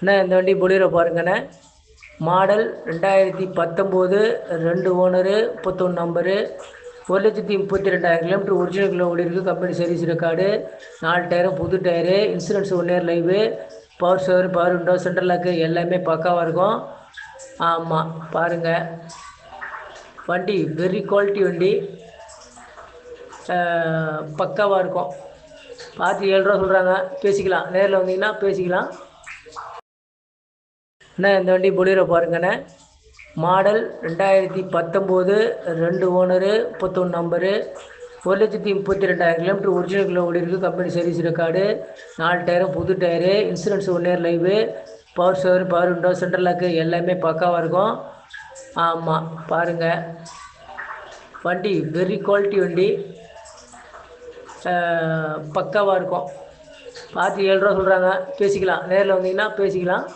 அண்ணா இந்த வண்டி பொலிரோ பாருங்கண்ணே. மாடல் ரெண்டாயிரத்தி பத்தொம்போது ரெண்டு ஓனரு முப்பத்தொன்று நம்பரு. ஒரு லட்சத்தி முப்பத்தி ரெண்டாயிரம் கிலோமீட்டர் ஒரிஜினல் கிலோ ஓடி இருக்குது கம்பெனி சர்வீஸ் ரெக்கார்டு நாலு டயரும் புது tyre insurance one year live power shower power window central lock எல்லாமே பக்காவாக இருக்கும். ஆமாம் பாருங்கள் வண்டி வெரி குவாலிட்டி வண்டி. பக்காவாக இருக்கும். பார்த்து ஏழு ரூபா சொல்கிறாங்க பேசிக்கலாம். நேரில் வந்தீங்கன்னா பேசிக்கலாம். அண்ணா இந்த வண்டி பொலிரோ பாருங்கண்ணே. மாடல் ரெண்டாயிரத்தி பத்தொம்போது ரெண்டு ஓனரு முப்பத்தொன்று நம்பரு. ஒரு லட்சத்தி முப்பத்தி ரெண்டாயிரம் கிலோமீட்டர் ஒரிஜினல் கிலோ ஓடி இருக்குது கம்பெனி சர்வீஸ் ரெக்கார்டு நாலு டயரும் புது tyre insurance one year live power shower power window central lock எல்லாமே பக்காவாக இருக்கும். ஆமாம் பாருங்கள் வண்டி வெரி குவாலிட்டி வண்டி. பக்காவாக இருக்கும். பார்த்து ஏழு ரூபா சொல்கிறாங்க பேசிக்கலாம். நேரில் வந்தீங்கன்னா பேசிக்கலாம்.